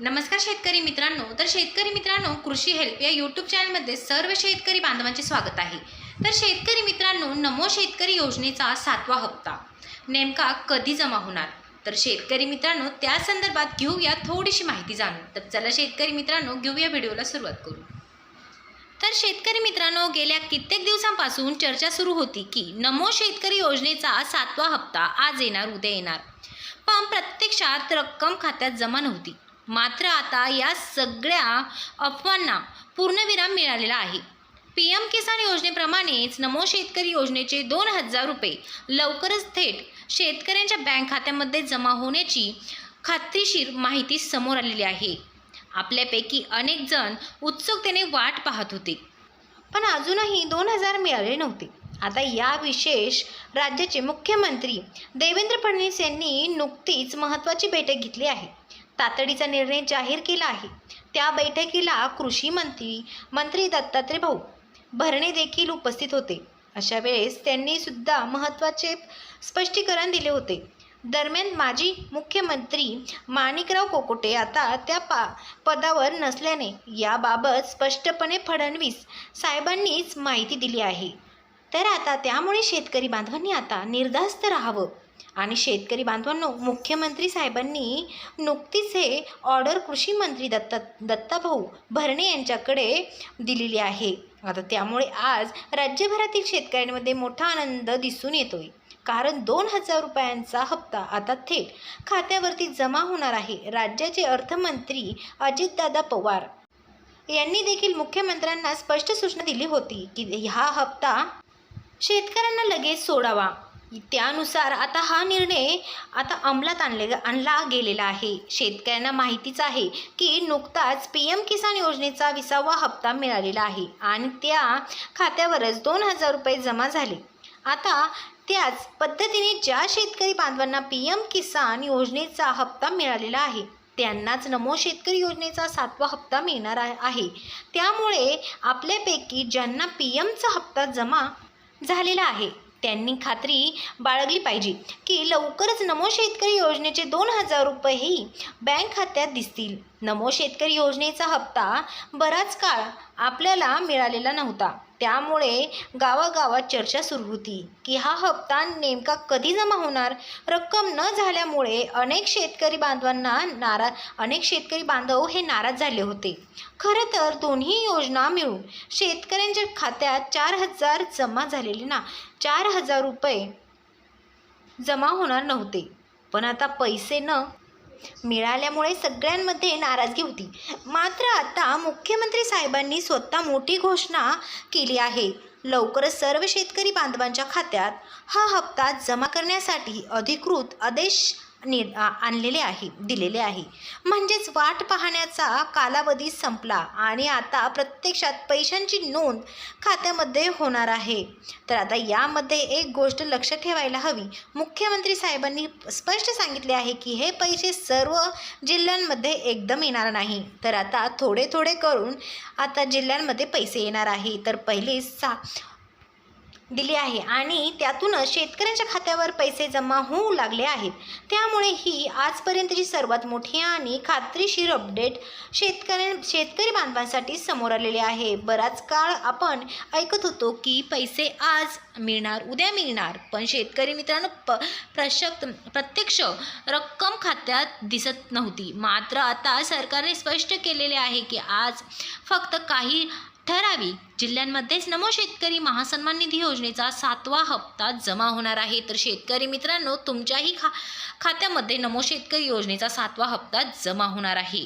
नमस्कार शेतकरी मित्रांनो. तर शेतकरी मित्रांनो कृषी हेल्प या यूट्यूब चॅनलमध्ये सर्व शेतकरी बांधवांचे स्वागत आहे. तर शेतकरी मित्रांनो नमो शेतकरी योजनेचा सातवा हप्ता नेमका कधी जमा होणार? तर शेतकरी मित्रांनो त्या संदर्भात घेऊया थोडीशी माहिती जाणून. तर चला शेतकरी मित्रांनो घेऊया व्हिडिओला सुरुवात करू. तर शेतकरी मित्रांनो गेल्या कित्येक दिवसांपासून चर्चा सुरू होती की नमो शेतकरी योजनेचा सातवा हप्ता आज येणार उद्या येणार. पण प्रत्यक्षात रक्कम खात्यात जमा नव्हती. मात्र आता या सगळ्या अफवांना पूर्णविराम मिळालेला आहे. पी एम किसान योजनेप्रमाणेच नमो शेतकरी योजनेचे दोन हजार रुपये लवकरच थेट शेतकऱ्यांच्या बँक खात्यामध्ये जमा होण्याची खात्रीशीर माहिती समोर आलेली आहे. आपल्यापैकी अनेक जण उत्सुकतेने वाट पाहत होते. पण अजूनही दोन हजार मिळाले नव्हते. आता या विशेष राज्याचे मुख्यमंत्री देवेंद्र फडणवीस यांनी नुकतीच महत्त्वाची बैठक घेतली आहे. तातडीचा निर्णय जाहीर केला आहे. त्या बैठकीला कृषी मंत्री मंत्री दत्तात्रय भाऊ भरणे देखील उपस्थित होते. अशा वेळेस त्यांनी सुद्धा महत्त्वाचे स्पष्टीकरण दिले होते. दरम्यान माजी मुख्यमंत्री माणिकराव कोकोटे आता त्या पा पदावर नसल्याने याबाबत स्पष्टपणे फडणवीस साहेबांनीच माहिती दिली आहे. तर आता त्यामुळे शेतकरी बांधवांनी आता निर्धास्त राहावं. आणि शेतकरी बांधवांनो मुख्यमंत्री साहेबांनी नुकतीच हे ऑर्डर कृषी मंत्री दत्ता दत्ताभाऊ भरणे यांच्याकडे दिलेली आहे. आता त्यामुळे आज राज्यभरातील शेतकऱ्यांमध्ये मोठा आनंद दिसून येतोय. कारण दोन हजार रुपयांचा हप्ता आता थेट खात्यावरती जमा होणार आहे राज्याचे अर्थमंत्री अजितदादा पवार. यांनी देखील मुख्यमंत्र्यांना स्पष्ट सूचना दिली होती की हा हप्ता शेतकऱ्यांना लगेच सोडावा. त्यानुसार आता हा निर्णय आता अंमलात आणले आणला गेलेला आहे शेतकऱ्यांना माहितीच आहे की नुकताच पी एम किसान योजनेचा विसावा हप्ता मिळालेला आहे आणि त्या खात्यावरच दोन हजार रुपये जमा झाले आता त्याच पद्धतीने ज्या शेतकरी बांधवांना पी एम किसान योजनेचा हप्ता मिळालेला आहे त्यांनाच नमो शेतकरी योजनेचा सातवा हप्ता मिळणार आहे आहे. त्यामुळे आपल्यापैकी ज्यांना पी एमचा हप्ता जमा झालेला आहे त्यांनी खात्री बाळगली पाहिजे की लवकरच नमो शेतकरी योजनेचे दोन हजार रुपयेही बँक खात्यात दिसतील. नमो शेतकरी योजनेचा हप्ता बराच काळ आपल्याला मिळालेला नव्हता. त्यामुळे गावागावात चर्चा सुरू होती की हा हप्ता नेमका कधी जमा होणार? रक्कम न झाल्यामुळे अनेक शेतकरी बांधवांना नाराज अनेक शेतकरी बांधव हे नाराज झाले होते. खरं तर दोन्ही योजना मिळून शेतकऱ्यांच्या खात्यात चार हजार जमा झालेले ना चार हजार रुपये जमा होणार नव्हते. पण आता पैसे न मिळाल्यामुळे सगळ्यांमध्ये नाराजगी होती. मात्र आता मुख्यमंत्री साहेबांनी स्वतः मोठी घोषणा केली आहे. लवकरच सर्व शेतकरी बांधवांच्या खात्यात हा हप्ता जमा करण्यासाठी अधिकृत आदेश नि आणलेले आहे दिलेले आहे. म्हणजेच वाट पाहण्याचा कालावधी संपला आणि आता प्रत्यक्षात पैशांची नोंद खात्यामध्ये होणार आहे. तर आता यामध्ये एक गोष्ट लक्ष ठेवायला हवी. मुख्यमंत्री साहेबांनी स्पष्ट सांगितले आहे की हे पैसे सर्व जिल्ह्यांमध्ये एकदम येणार नाही. तर आता थोडे थोडे करून आता जिल्ह्यांमध्ये पैसे येणार आहे. तर पहिले सा दिली आहे. आणि त्यातूनच शेतकऱ्यांच्या खात्यावर पैसे जमा होऊ लागले आहेत. त्यामुळे ही आजपर्यंतची सर्वात मोठी आणि खात्रीशीर अपडेट शेतकऱ्यां शेतकरी बांधवांसाठी समोर आलेले आहे. बराच काळ आपण ऐकत होतो की पैसे आज मिळणार उद्या मिळणार. पण शेतकरी मित्रांनो प प्रशक्त प्रत्यक्ष रक्कम खात्यात दिसत नव्हती. मात्र आता सरकारने स्पष्ट केलेले आहे की आज फक्त काही ठराविक जिल्ह्यांमध्येच नमो शेतकरी महासन्मान निधी योजनेचा सातवा हप्ता जमा होणार आहे. तर शेतकरी मित्रांनो तुमच्याही खा खात्यामध्ये नमो शेतकरी योजनेचा सातवा हप्ता जमा होणार आहे.